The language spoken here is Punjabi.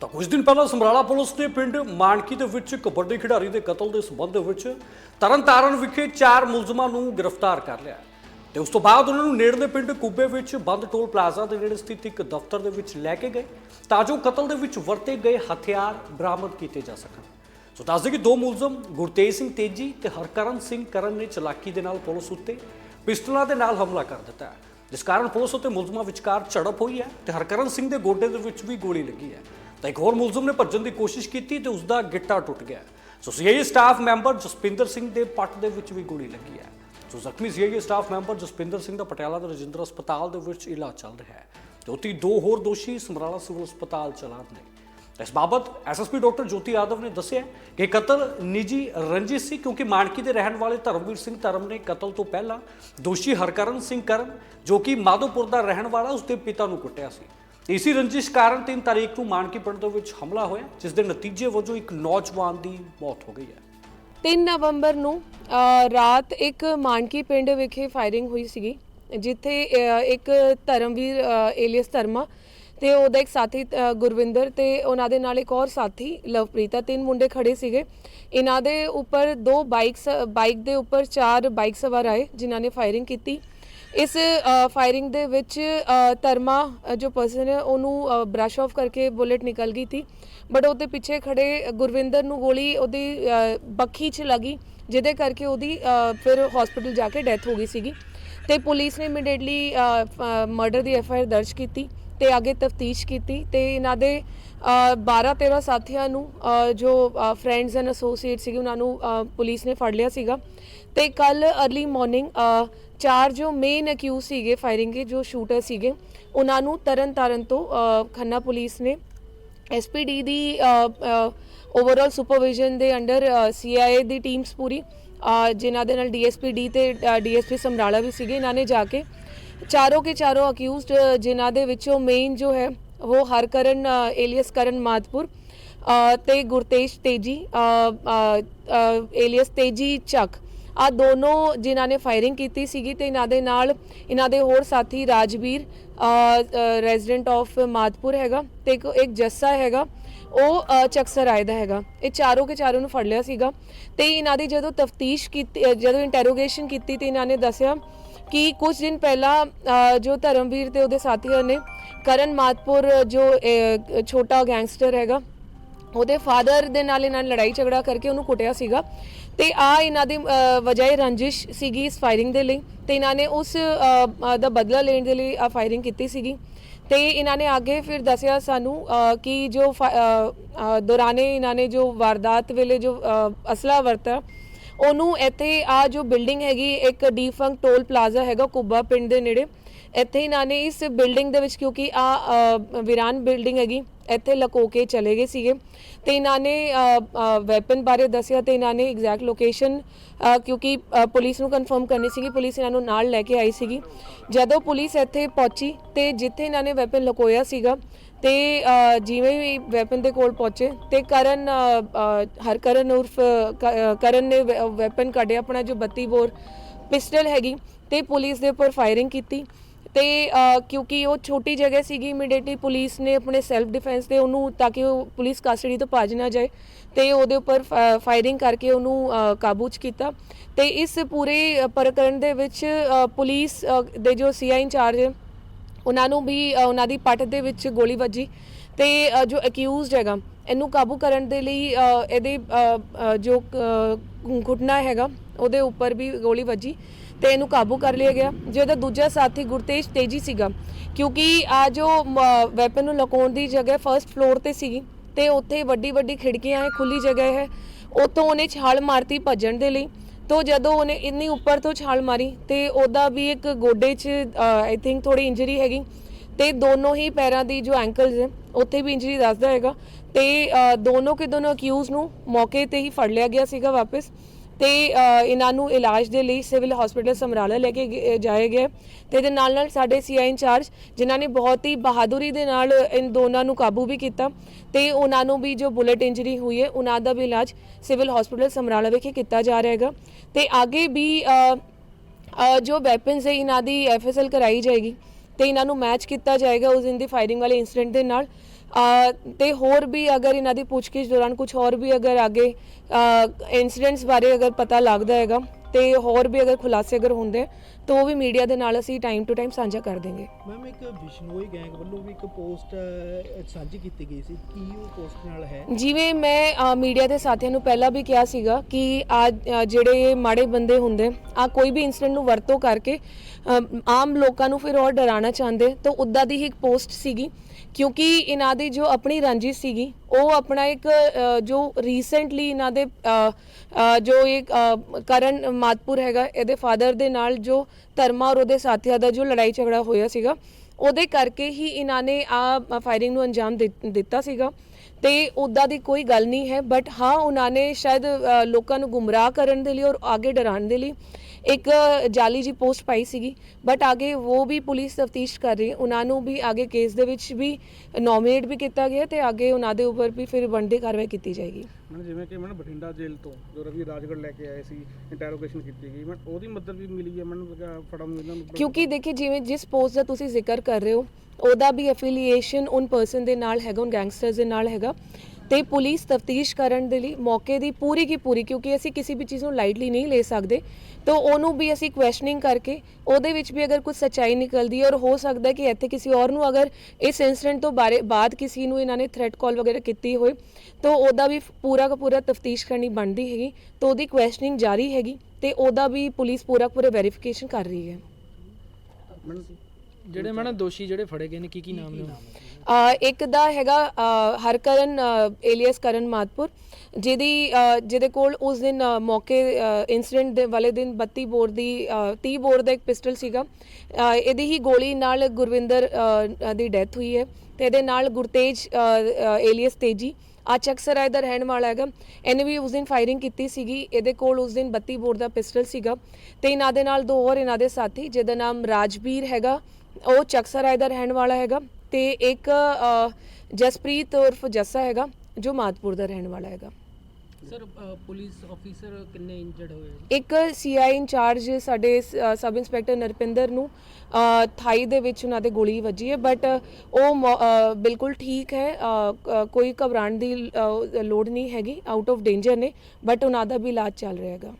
ਤਾਂ ਕੁਝ ਦਿਨ ਪਹਿਲਾਂ ਸਮਰਾਲਾ ਪੁਲਿਸ ਨੇ ਪਿੰਡ ਮਾਨਕੀ ਦੇ ਵਿੱਚ ਕਬੱਡੀ ਖਿਡਾਰੀ ਦੇ ਕਤਲ ਦੇ ਸਬੰਧ ਵਿੱਚ ਤਰਨਤਾਰਨ ਵਿਖੇ ਚਾਰ ਮੁਲਜ਼ਮਾਂ ਨੂੰ ਗ੍ਰਿਫਤਾਰ ਕਰ ਲਿਆ ਤੇ ਉਸ ਤੋਂ ਬਾਅਦ ਉਹਨਾਂ ਨੂੰ ਨੇੜਲੇ ਪਿੰਡ ਕੁੱਬੇ ਵਿੱਚ ਬੰਦ ਟੋਲ ਪਲਾਜ਼ਾ ਦੇ ਨੇੜੇ ਸਥਿਤ ਇੱਕ ਦਫ਼ਤਰ ਦੇ ਵਿੱਚ ਲੈ ਕੇ ਗਏ ਤਾਂ ਜੋ ਕਤਲ ਦੇ ਵਿੱਚ ਵਰਤੇ ਗਏ ਹਥਿਆਰ ਬਰਾਮਦ ਕੀਤੇ ਜਾ ਸਕਣ। ਸੋ ਦੱਸਦੇ ਕਿ ਦੋ ਮੁਲਜ਼ਮ, ਗੁਰਤੇਜ ਸਿੰਘ ਤੇਜੀ ਤੇ ਹਰਕਰਨ ਸਿੰਘ ਕਰਨ ਨੇ ਚਲਾਕੀ ਦੇ ਨਾਲ ਪੁਲਿਸ ਉੱਤੇ ਪਿਸਟਲਾਂ ਦੇ ਨਾਲ ਹਮਲਾ ਕਰ ਦਿੱਤਾ ਜਿਸ ਕਾਰਨ ਪੁਲਿਸ ਉੱਤੇ ਮੁਲਜ਼ਮਾਂ ਵਿਚਕਾਰ ਝੜਪ ਹੋਈ ਹੈ ਤੇ ਹਰਕਰਨ ਸਿੰਘ ਦੇ ਗੋਡੇ ਦੇ ਵਿੱਚ ਵੀ ਗੋਲੀ ਲੱਗੀ ਹੈ। ਤਾਂ ਇੱਕ ਹੋਰ ਮੁਲਜ਼ਮ ਨੇ ਭੱਜਣ ਦੀ ਕੋਸ਼ਿਸ਼ ਕੀਤੀ ਤੇ ਉਸ ਦਾ ਗਿੱਟਾ ਟੁੱਟ ਗਿਆ। So CIA staff member Jaspinder Singh ਦੇ ਪੱਟ ਦੇ ਵਿੱਚ ਵੀ ਗੋਲੀ ਲੱਗੀ ਹੈ। ਸੋ ਜ਼ਖਮੀ CIA staff member Jaspinder Singh ਦਾ ਪਟਿਆਲਾ ਦੇ ਰਜਿੰਦਰ ਹਸਪਤਾਲ ਦੇ ਵਿੱਚ ਇਲਾਜ ਚੱਲ ਰਿਹਾ ਹੈ। ਤੇ ਉੱਥੇ ਦੋ ਹੋਰ ਦੋਸ਼ੀ ਸਮਰਾਲਾ ਸਿਵਲ ਹਸਪਤਾਲ ਚਲਾਨ ਨੇ ਇਸ ਬਾਬਤ ਐਸਐਸਪੀ ਡਾਕਟਰ ਜੋਤੀ ਯਾਦਵ ਨੇ ਦੱਸਿਆ ਕਿ ਕਤਲ ਨਿੱਜੀ ਰੰਜਿਸ਼ ਸੀ ਕਿਉਂਕਿ ਮਾਨਕੀ ਦੇ ਰਹਿਣ ਵਾਲੇ ਧਰਮਵੀਰ ਸਿੰਘ ਧਰਮ ਨੇ ਕਤਲ ਤੋਂ ਪਹਿਲਾਂ ਦੋਸ਼ੀ ਹਰਕਰਨ ਸਿੰਘ ਕਰਨ ਜੋ ਕਿ ਮਾਧੋਪੁਰ ਦਾ ਰਹਿਣ ਵਾਲਾ, ਉਸਦੇ ਪਿਤਾ ਨੂੰ ਕੁੱਟਿਆ ਸੀ। ਇਸੀ ਰੰਜਿਸ਼ ਕਾਰਨ 3 ਤਾਰੀਖ ਨੂੰ ਮਾਨਕੀ ਪਿੰਡ ਦੇ ਵਿੱਚ ਹਮਲਾ ਹੋਇਆ, ਜਿਸ ਦੇ ਨਤੀਜੇ ਵਜੋਂ ਇੱਕ ਨੌਜਵਾਨ ਦੀ ਮੌਤ ਹੋ ਗਈ ਹੈ। 3 ਨਵੰਬਰ ਨੂੰ ਰਾਤ ਇੱਕ ਮਾਨਕੀ ਪਿੰਡ ਵਿਖੇ ਫਾਇਰਿੰਗ ਹੋਈ ਸੀਗੀ, ਜਿੱਥੇ ਇੱਕ ਧਰਮਵੀਰ ਏਲੀਅਸ ਧਰਮਾ ਤੇ ਉਹਦਾ ਇੱਕ ਸਾਥੀ ਗੁਰਵਿੰਦਰ ਤੇ ਉਹਨਾਂ ਦੇ ਨਾਲ ਇੱਕ ਹੋਰ ਸਾਥੀ, ਲਵਪ੍ਰੀਤਾ, ਤਿੰਨ ਮੁੰਡੇ ਖੜੇ ਸੀਗੇ। ਇਹਨਾਂ ਦੇ ਉੱਪਰ ਦੋ ਬਾਈਕਸ, ਬਾਈਕ ਦੇ ਉੱਪਰ ਚਾਰ ਬਾਈਕ ਸਵਾਰ ਆਏ, ਜਿਨ੍ਹਾਂ ਨੇ ਫਾਇਰਿੰਗ ਕੀਤੀ। ਇਸ ਫਾਇਰਿੰਗ ਦੇ ਵਿੱਚ ਧਰਮਾ ਜੋ ਪਰਸਨ ਹੈ, ਉਹਨੂੰ ਬ੍ਰਸ਼ ਆਫ ਕਰਕੇ ਬੁਲੇਟ ਨਿਕਲ ਗਈ ਸੀ। ਬਟ ਉਹਦੇ ਪਿੱਛੇ ਖੜੇ ਗੁਰਵਿੰਦਰ ਨੂੰ ਗੋਲੀ ਉਹਦੀ ਬੱਖੀ 'ਚ ਲੱਗੀ, ਜਿਹਦੇ ਕਰਕੇ ਉਹਦੀ ਫਿਰ ਹਸਪੀਟਲ ਜਾ ਕੇ ਡੈਥ ਹੋ ਗਈ ਸੀਗੀ। ਤੇ ਪੁਲਿਸ ਨੇ ਇਮੀਡੀਏਟਲੀ ਮਰਡਰ ਦੀ ਐਫ ਆਈ ਆਰ ਦਰਜ ਕੀਤੀ ਤੇ ਅੱਗੇ ਤਫਤੀਸ਼ ਕੀਤੀ ਤੇ ਇਹਨਾਂ ਦੇ 12 13 ਸਾਥੀਆਂ ਨੂੰ ਜੋ ਫਰੈਂਡਸ ਐਂਡ ਐਸੋਸੀਏਟ ਸੀਗੇ, ਉਹਨਾਂ ਨੂੰ ਪੁਲਿਸ ਨੇ ਫੜ ਲਿਆ ਸੀਗਾ। ਤੇ ਕੱਲ अर्ਲੀ ਮਾਰਨਿੰਗ ਚਾਰ ਜੋ ਮੇਨ ਅਕਿਊਜ਼ ਸੀਗੇ ਫਾਇਰਿੰਗ ਦੇ ਜੋ ਸ਼ੂਟਰ ਸੀਗੇ ਉਹਨਾਂ ਨੂੰ ਤਰਨ ਤਾਰਨ ਤੋਂ ਖੰਨਾ ਪੁਲਿਸ ਨੇ ਐਸਪੀਡੀ ਦੀ ਓਵਰਆਲ ਸੁਪਰਵਿਜ਼ਨ ਦੇ ਅੰਡਰ ਸੀਆਈਏ ਦੀ ਟੀਮਸ ਪੂਰੀ ਜਿਨ੍ਹਾਂ ਦੇ ਨਾਲ ਡੀਐਸਪੀ ਤੇ ਡੀਐਸਪੀ ਸਮਰਾਲਾ ਵੀ ਸੀਗੇ ਇਹਨਾਂ ਨੇ ਜਾ ਕੇ ਚਾਰੋਂ ਕੇ ਚਾਰੋਂ ਅਕਿਊਜ਼ਡ ਜਿਨ੍ਹਾਂ ਦੇ ਵਿੱਚੋਂ ਮੇਨ ਜੋ ਹੈ ਉਹ ਹਰਕਰਨ ਏਲੀਅਸ ਕਰਨ ਮਾਦਪੁਰ ਅ, ਤੇ ਗੁਰਤੇਜ ਤੇਜੀ ਏਲੀਅਸ ਤੇਜੀ ਚੱਕ। ਆ ਦੋਨੋਂ ਜਿਨ੍ਹਾਂ ਨੇ ਫਾਇਰਿੰਗ ਕੀਤੀ ਸੀਗੀ ਤੇ ਇਹਨਾਂ ਦੇ ਨਾਲ ਇਹਨਾਂ ਦੇ ਹੋਰ ਸਾਥੀ ਰਾਜਵੀਰ ਰੈਜ਼ੀਡੈਂਟ ਆਫ ਮਾਦਪੁਰ ਹੈਗਾ ਤੇ ਇੱਕ ਇੱਕ ਜੱਸਾ ਹੈਗਾ, ਉਹ ਚਕਸਰ ਚੱਕਸਰ ਆਏ ਦਾ ਹੈਗਾ। ਇਹ ਚਾਰੋਂ ਕੇ ਚਾਰੋਂ ਨੂੰ ਫੜ ਲਿਆ ਸੀਗਾ ਤੇ ਇਹਨਾਂ ਦੀ ਜਦੋਂ ਤਫਤੀਸ਼ ਕੀਤੀ ਜਦੋਂ ਇੰਟਰੋਗੇਸ਼ਨ ਕੀਤੀ ਤੇ ਇਹਨਾਂ ਨੇ ਦੱਸਿਆ ਕਿ ਕੁਝ ਦਿਨ ਪਹਿਲਾਂ ਜੋ ਧਰਮਵੀਰ ਤੇ ਉਹਦੇ ਸਾਥੀਆਂ ਨੇ, ਕਰਨ ਮਾਦਪੁਰ ਜੋ ਛੋਟਾ ਗੈਂਗਸਟਰ ਹੈਗਾ ਉਹਦੇ ਫਾਦਰ ਦੇ ਨਾਲ ਇਹਨਾਂ ਨੇ ਲੜਾਈ ਝਗੜਾ ਕਰਕੇ ਉਹਨੂੰ ਕੁੱਟਿਆ ਸੀਗਾ। ਤੇ ਆ ਇਹਨਾਂ ਦੀ ਅ, ਵਜ੍ਹਾ ਰੰਜਿਸ਼ ਸੀਗੀ ਇਸ ਫਾਇਰਿੰਗ ਦੇ ਲਈ। ਤੇ ਇਹਨਾਂ ਨੇ ਉਸ ਦਾ ਬਦਲਾ ਲੈਣ ਦੇ ਲਈ ਆ ਫਾਇਰਿੰਗ ਕੀਤੀ ਸੀਗੀ। ਤੇ ਇਹਨਾਂ ਨੇ ਅੱਗੇ ਫਿਰ ਦੱਸਿਆ ਸਾਨੂੰ ਕਿ ਜੋ ਫਾ- ਦੌਰਾਨੇ ਇਹਨਾਂ ਨੇ ਜੋ ਵਾਰਦਾਤ ਵੇਲੇ ਜੋ ਅਸਲਾ ਵਰਤਾ ਉਹਨੂੰ ਇੱਥੇ ਆ ਜੋ ਬਿਲਡਿੰਗ ਹੈਗੀ ਇੱਕ ਡੀਫੰਕ ਟੋਲ ਪਲਾਜ਼ਾ ਹੈਗਾ ਕੁੱਬਾ ਪਿੰਡ ਦੇ ਨੇੜੇ ਇੱਥੇ ਇਹਨਾਂ ਨੇ ਇਸ ਬਿਲਡਿੰਗ ਦੇ ਵਿੱਚ ਕਿਉਂਕਿ ਆ ਵਿਰਾਨ ਬਿਲਡਿੰਗ ਹੈਗੀ ਇੱਥੇ ਲਕੋ ਕੇ ਚਲੇ ਗਏ ਸੀਗੇ। ਤੇ ਇਹਨਾਂ ਨੇ ਵੈਪਨ ਬਾਰੇ ਦੱਸਿਆ ਤੇ ਇਹਨਾਂ ਨੇ ਐਗਜ਼ੈਕਟ ਲੋਕੇਸ਼ਨ ਕਿਉਂਕਿ ਪੁਲਿਸ ਨੂੰ ਕਨਫਰਮ ਕਰਨੀ ਸੀਗੀ ਪੁਲਿਸ ਇਹਨਾਂ ਨੂੰ ਨਾਲ ਲੈ ਕੇ ਆਈ ਸੀਗੀ। ਜਦੋਂ ਪੁਲਿਸ ਇੱਥੇ ਪਹੁੰਚੀ ਤੇ ਜਿੱਥੇ ਇਹਨਾਂ ਨੇ ਵੈਪਨ ਲਕੋਇਆ ਸੀਗਾ ਤੇ ਜਿਵੇਂ ਵੀ ਵੈਪਨ ਦੇ ਕੋਲ ਪਹੁੰਚੇ ਤੇ ਕਰਨ ਅ, ਅ, ਹਰਕਰਨ ਉਰਫ ਕਰਨ ਨੇ ਵੈਪਨ ਕੱਢਿਆ ਆਪਣਾ ਜੋ 32 ਬੋਰ ਪਿਸਟਲ ਹੈਗੀ ਤੇ ਪੁਲਿਸ ਦੇ ਉੱਪਰ ਫਾਇਰਿੰਗ ਕੀਤੀ। ਤੇ ਕਿਉਂਕਿ ਉਹ ਛੋਟੀ ਜਗ੍ਹਾ ਸੀਗੀ ਇਮੀਡੀਏਟਲੀ ਪੁਲਿਸ ਨੇ ਆਪਣੇ ਸੈਲਫ ਡਿਫੈਂਸ ਤੇ ਉਹਨੂੰ ਤਾਂ ਕਿ ਉਹ ਪੁਲਿਸ ਕਸਟਡੀ ਤੋਂ ਭੱਜ ਨਾ ਜਾਏ ਤੇ ਉਹਦੇ ਉੱਪਰ ਫਾਇਰਿੰਗ ਕਰਕੇ ਉਹਨੂੰ ਕਾਬੂ ਚ ਕੀਤਾ। ਤੇ ਇਸ ਪੂਰੇ ਪ੍ਰਕਰਨ ਦੇ ਵਿੱਚ ਪੁਲਿਸ ਦੇ ਜੋ ਸੀਆਈ ਇੰਚਾਰਜ ਹੈ ਉਹਨਾਂ ਨੂੰ ਵੀ ਉਹਨਾਂ ਦੀ ਪੱਟ ਦੇ ਵਿੱਚ ਗੋਲੀ ਵੱਜੀ ਤੇ ਜੋ ਅਕਿਊਜ਼ਡ ਹੈਗਾ ਇਹਨੂੰ ਕਾਬੂ ਕਰਨ ਦੇ ਲਈ ਇਹਦੇ ਜੋ ਅ, ਘੁਟਨਾ ਹੈਗਾ ਉਹਦੇ ਉੱਪਰ ਵੀ ਗੋਲੀ ਵੱਜੀ। ਤੇ ਇਹਨੂੰ ਕਾਬੂ ਕਰ ਲਿਆ ਗਿਆ ਜਿਹਦਾ ਦੂਜਾ ਸਾਥੀ ਗੁਰਤੇਜ ਤੇਜੀ ਸੀਗਾ, ਕਿਉਂਕਿ ਆ ਜੋ ਵੈਪਨ ਨੂੰ ਲੁਕਾਉਣ ਦੀ ਜਗ੍ਹਾ ਫਰਸਟ ਫਲੋਰ ਤੇ ਸੀਗੀ ਤੇ ਉੱਥੇ ਵੱਡੀ ਵੱਡੀ ਖਿੜਕੀਆਂ ਹੈ ਖੁੱਲੀ ਜਗ੍ਹਾ ਹੈ। ਉੱਥੋਂ ਉਹਨੇ ਛਾਲ ਮਾਰਤੀ ਭੱਜਣ ਦੇ ਲਈ, ਤੋ ਜਦੋਂ ਉਹਨੇ ਇੰਨੀ ਉੱਪਰ ਤੋਂ ਛਾਲ ਮਾਰੀ ਤੇ ਉਹਦਾ ਵੀ ਇੱਕ ਗੋਡੇ 'ਚ ਆਈ ਥਿੰਕ ਥੋੜੀ ਇੰਜਰੀ ਹੈਗੀ ਤੇ ਦੋਨੋਂ ਹੀ ਪੈਰਾਂ ਦੀ ਜੋ ਐਂਕਲਸ ਹੈ ਉੱਥੇ ਵੀ ਇੰਜਰੀ ਦੱਸਦਾ ਹੈਗਾ ਤੇ ਦੋਨੋਂ ਕੇ ਦੋਨੋਂ ਅਕਿਊਜ਼ ਨੂੰ ਮੌਕੇ ਤੇ ਹੀ ਫੜ ਲਿਆ ਗਿਆ ਸੀਗਾ ਵਾਪਸ। ਤੇ ਇਹਨਾਂ ਨੂੰ ਇਲਾਜ ਦੇ ਲਈ ਸਿਵਲ ਹਸਪੀਟਲ ਸਮਰਾਲਾ ਲੈ ਕੇ ਗ- ਜਾਏ ਗਏ ਤੇ ਇਹਦੇ ਨਾਲ ਨਾਲ ਸਾਡੇ ਸੀਆਈ ਇੰਚਾਰਜ, ਜਿਨ੍ਹਾਂ ਨੇ ਬਹੁਤ ਹੀ ਬਹਾਦੁਰੀ ਦੇ ਨਾਲ ਇਨ ਦੋਨਾਂ ਨੂੰ ਕਾਬੂ ਵੀ ਕੀਤਾ ਤੇ ਉਹਨਾਂ ਨੂੰ ਵੀ ਜੋ ਬੁਲੇਟ ਇੰਜਰੀ ਹੋਈ ਹੈ, ਉਹਨਾਂ ਦਾ ਵੀ ਇਲਾਜ ਸਿਵਲ ਹਸਪੀਟਲ ਸਮਰਾਲਾ ਵਿਖੇ ਕੀਤਾ ਜਾ ਰਿਹਾ ਹੈਗਾ। ਤੇ ਅੱਗੇ ਵੀ ਜੋ ਵੈਪਨਸ ਹੈ, ਇਹਨਾਂ ਦੀ ਐਫਐਸਐਲ ਕਰਾਈ ਜਾਏਗੀ ਤੇ ਇਹਨਾਂ ਨੂੰ ਮੈਚ ਕੀਤਾ ਜਾਏਗਾ ਉਸ ਦਿਨ ਦੀ ਫਾਇਰਿੰਗ ਵਾਲੇ ਇਨਸੀਡੈਂਟ ਦੇ ਨਾਲ। ਤੇ ਹੋਰ ਵੀ ਅਗਰ ਇਹਨਾਂ ਦੀ ਪੁੱਛਗਿੱਛ ਦੌਰਾਨ ਕੁਝ ਹੋਰ ਵੀ ਅਗਰ ਅੱਗੇ ਇਨਸੀਡੈਂਟਸ ਬਾਰੇ ਅਗਰ ਪਤਾ ਲੱਗਦਾ ਹੈਗਾ ਤੇ ਹੋਰ ਵੀ ਅਗਰ ਖੁਲਾਸੇ ਅਗਰ ਹੁੰਦੇ ਤਾਂ ਉਹ ਵੀ ਮੀਡੀਆ ਦੇ ਨਾਲ ਅਸੀਂ ਟਾਈਮ ਟੂ ਟਾਈਮ ਸਾਂਝਾ ਕਰ ਦੇਂਗੇ। ਮੈਮ ਇੱਕ ਬਿਸ਼ਨੋਈ ਗੈਂਗ ਵੱਲੋਂ ਵੀ ਇੱਕ ਪੋਸਟ ਸਾਂਝੀ ਕੀਤੀ ਗਈ ਸੀ। ਕੀ ਉਹ ਪੋਸਟ ਨਾਲ ਹੈ? ਜਿਵੇਂ ਮੈਂ ਮੀਡੀਆ ਦੇ ਸਾਥੀਆਂ ਨੂੰ ਪਹਿਲਾਂ ਵੀ ਕਿਹਾ ਸੀਗਾ ਕਿ ਆ ਜਿਹੜੇ ਮਾੜੇ ਬੰਦੇ ਹੁੰਦੇ ਆ ਕੋਈ ਵੀ ਇਨਸੀਡੈਂਟ ਨੂੰ ਵਰਤੋਂ ਕਰਕੇ ਆਮ ਲੋਕਾਂ ਨੂੰ ਫਿਰ ਹੋਰ ਡਰਾਉਣਾ ਚਾਹੁੰਦੇ ਤਾਂ ਉੱਦਾਂ ਦੀ ਹੀ ਇੱਕ ਪੋਸਟ ਸੀਗੀ। ਕਿਉਂਕਿ ਇਹਨਾਂ ਦੀ ਜੋ ਆਪਣੀ ਰੰਜਿਸ਼ ਸੀਗੀ ਉਹ ਆਪਣਾ ਇੱਕ ਜੋ ਰੀਸੈਂਟਲੀ ਇਹਨਾਂ ਦੇ ਜੋ ਇੱਕ ਅ, ਕਰਨ ਮਾਤਪੁਰ ਹੈਗਾ, ਇਹਦੇ ਫਾਦਰ ਦੇ ਨਾਲ ਜੋ ਧਰਮਾ ਔਰ ਉਹਦੇ ਸਾਥੀਆਂ ਦਾ ਜੋ ਲੜਾਈ ਝਗੜਾ ਹੋਇਆ ਸੀਗਾ, ਉਹਦੇ ਕਰਕੇ ਹੀ ਇਹਨਾਂ ਨੇ ਆ ਫਾਇਰਿੰਗ ਨੂੰ ਅੰਜਾਮ ਦਿੱਤਾ ਸੀਗਾ। ਤੇ ਉੱਦਾਂ ਦੀ ਕੋਈ ਗੱਲ ਨਹੀਂ ਹੈ ਬਟ ਹਾਂ ਉਹਨਾਂ ਨੇ ਸ਼ਾਇਦ ਲੋਕਾਂ ਨੂੰ ਗੁੰਮਰਾਹ ਕਰਨ ਦੇ ਲਈ ਔਰ ਅੱਗੇ ਡਰਾਉਣ ਦੇ ਲਈ ਇੱਕ ਜਾਲੀ ਜੀ ਪੋਸਟ ਪਾਈ ਸੀਗੀ। ਬਟ ਅੱਗੇ ਉਹ ਵੀ ਪੁਲਿਸ ਤਫਤੀਸ਼ ਕਰ ਰਹੀ ਉਹਨਾਂ ਨੂੰ ਵੀ ਅੱਗੇ ਕੇਸ ਦੇ ਵਿੱਚ ਵੀ ਨੋਮੀਨੇਟ ਵੀ ਕੀਤਾ ਗਿਆ ਤੇ ਅੱਗੇ ਉਹਨਾਂ ਦੇ ਉੱਪਰ ਵੀ ਫਿਰ ਬਣਦੀ ਕਾਰਵਾਈ ਕੀਤੀ ਜਾਏਗੀ। ਮੈਂ ਜਿਵੇਂ ਕਿ ਮੈਂ ਬਠਿੰਡਾ ਜੇਲ੍ਹ ਤੋਂ ਜੋ ਰਵੀ ਰਾਜਗੜ੍ਹ ਲੈ ਕੇ ਆਏ ਸੀ ਇੰਟਰੋਗੇਸ਼ਨ ਕੀਤੀ ਗਈ ਮੈਂ ਉਹਦੀ ਮਦਦ ਵੀ ਮਿਲੀ ਹੈ ਮੈਨੂੰ ਨੂੰ ਇਹਨਾਂ ਨੂੰ ਕਿਉਂਕਿ ਦੇਖਿए ਜਿਵੇਂ ਜਿਸ ਪੋਸਟ ਦਾ ਤੁਸੀਂ ਜ਼ਿਕਰ ਕਰ ਰਹੇ ਹੋ ਉਹਦਾ ਵੀ ਐਫੀਲੀਏਸ਼ਨ ਉਨ ਪਰਸਨ ਦੇ ਨਾਲ ਹੈਗਾ, ਉਨ ਗੈਂਗਸਟਰਸ ਦੇ ਨਾਲ ਹੈਗਾ। ਤੇ ਪੁਲਿਸ ਤਫਤੀਸ਼ ਕਰਨ ਦੇ ਲਈ ਮੌਕੇ ਦੀ ਪੂਰੀ ਕੀ ਪੂਰੀ, ਕਿਉਂਕਿ ਅਸੀਂ ਕਿਸੇ ਵੀ ਚੀਜ਼ ਨੂੰ ਲਾਈਟਲੀ ਨਹੀਂ ਲੈ ਸਕਦੇ, ਤਾਂ ਉਹਨੂੰ ਵੀ ਅਸੀਂ ਕੁਐਸਚਨਿੰਗ ਕਰਕੇ, ਉਹਦੇ ਵਿੱਚ ਵੀ ਅਗਰ ਕੁਝ ਸੱਚਾਈ ਨਿਕਲਦੀ ਹੈ ਔਰ ਹੋ ਸਕਦਾ ਹੈ ਕਿ ਇੱਥੇ ਕਿਸੇ ਔਰ ਨੂੰ ਅਗਰ ਇਸ ਇਨਸੀਡੈਂਟ ਤੋਂ ਬਾਰੇ, ਬਾਅਦ ਕਿਸੇ ਨੂੰ ਇਹਨਾਂ ਨੇ ਥ੍ਰੈਟ ਕਾਲ ਵਗੈਰਾ ਕੀਤੀ ਹੋਏ, ਤਾਂ ਉਹਦਾ ਵੀ ਪੂਰਾ ਦਾ ਪੂਰਾ ਤਫਤੀਸ਼ ਕਰਨੀ ਬਣਦੀ ਹੈਗੀ, ਤਾਂ ਉਹਦੀ ਕੁਐਸਚਨਿੰਗ ਜਾਰੀ ਹੈਗੀ, ਤੇ ਉਹਦਾ ਵੀ ਪੁਲਿਸ ਪੂਰਾ ਪੂਰਾ ਵੈਰੀਫਿਕੇਸ਼ਨ ਕਰ ਰਹੀ ਹੈ। ਜਿਹੜੇ ਮੈਡਮ ਦੋਸ਼ੀ ਜਿਹੜੇ ਫੜੇ ਗਏ ਨੇ ਕੀ ਕੀ ਨਾਮ ਨੇ? ਅ, ਇੱਕ ਦਾ ਹੈਗਾ ਅ, ਹਰਕਰਨ ਏਲੀਅਸ ਕਰਨ ਮਾਤਪੁਰ ਜਿਹਦੀ ਅ, ਜਿਹਦੇ ਕੋਲ ਉਸ ਦਿਨ ਅ, ਮੌਕੇ ਇਨਸੀਡੈਂਟ ਦੇ ਵਾਲੇ ਦਿਨ 32 ਬੋਰ ਦੀ ਅ, 30 ਬੋਰ ਦਾ ਇੱਕ ਪਿਸਟਲ ਸੀਗਾ। ਅ, ਇਹਦੀ ਹੀ ਗੋਲੀ ਨਾਲ ਗੁਰਵਿੰਦਰ ਅ, ਦੀ ਡੈਥ ਹੋਈ ਹੈ ਤੇ ਇਹਦੇ ਨਾਲ ਗੁਰਤੇਜ ਏਲੀਅਸ ਤੇਜੀ। ਆ ਚਕਸਰਾਏ ਦਾ ਰਹਿਣ ਵਾਲਾ ਹੈਗਾ। ਇਹਨੇ ਵੀ ਉਸ ਦਿਨ ਫਾਇਰਿੰਗ ਕੀਤੀ ਸੀਗੀ। ਇਹਦੇ ਕੋਲ ਉਸ ਦਿਨ 32 ਬੋਰ ਦਾ ਪਿਸਟਲ ਸੀਗਾ ਤੇ ਇਹਨਾਂ ਦੇ ਨਾਲ ਦੋ ਹੋਰ ਇਹਨਾਂ ਦੇ ਸਾਥੀ ਜਿਹਦਾ ਨਾਮ ਰਾਜਵੀਰ ਹੈਗਾ ਉਹ ਚਕਸਰਾਏ ਦਾ ਰਹਿਣ ਵਾਲਾ ਹੈਗਾ ਤੇ ਇੱਕ ਜਸਪ੍ਰੀਤ ਉਰਫ ਜੱਸਾ ਹੈਗਾ ਜੋ ਮਾਦਪੁਰ ਦਾ ਰਹਿਣ ਵਾਲਾ ਹੈਗਾ। ਸਰ ਪੁਲਿਸ ਆਫੀਸਰ ਕਿੰਨੇ ਇੰਜਰਡ ਹੋਏ ਇੱਕ ਸੀਆਈ ਇੰਚਾਰਜ ਸਾਡੇ ਸਬ ਇੰਸਪੈਕਟਰ ਨਰਪਿੰਦਰ ਨੂੰ ਥਾਈ ਦੇ ਵਿੱਚ ਉਹਨਾਂ ਦੇ ਗੋਲੀ ਵੱਜੀ ਹੈ ਬਟ ਉਹ ਬਿਲਕੁਲ ਠੀਕ ਹੈ ਕੋਈ ਘਬਰਾਉਣ ਦੀ ਲੋੜ ਨਹੀਂ ਹੈਗੀ ਆਊਟ ਆਫ ਡੇਂਜਰ ਨੇ ਬਟ ਉਹਨਾਂ ਦਾ ਵੀ ਇਲਾਜ ਚੱਲ ਰਿਹਾ ਹੈਗਾ।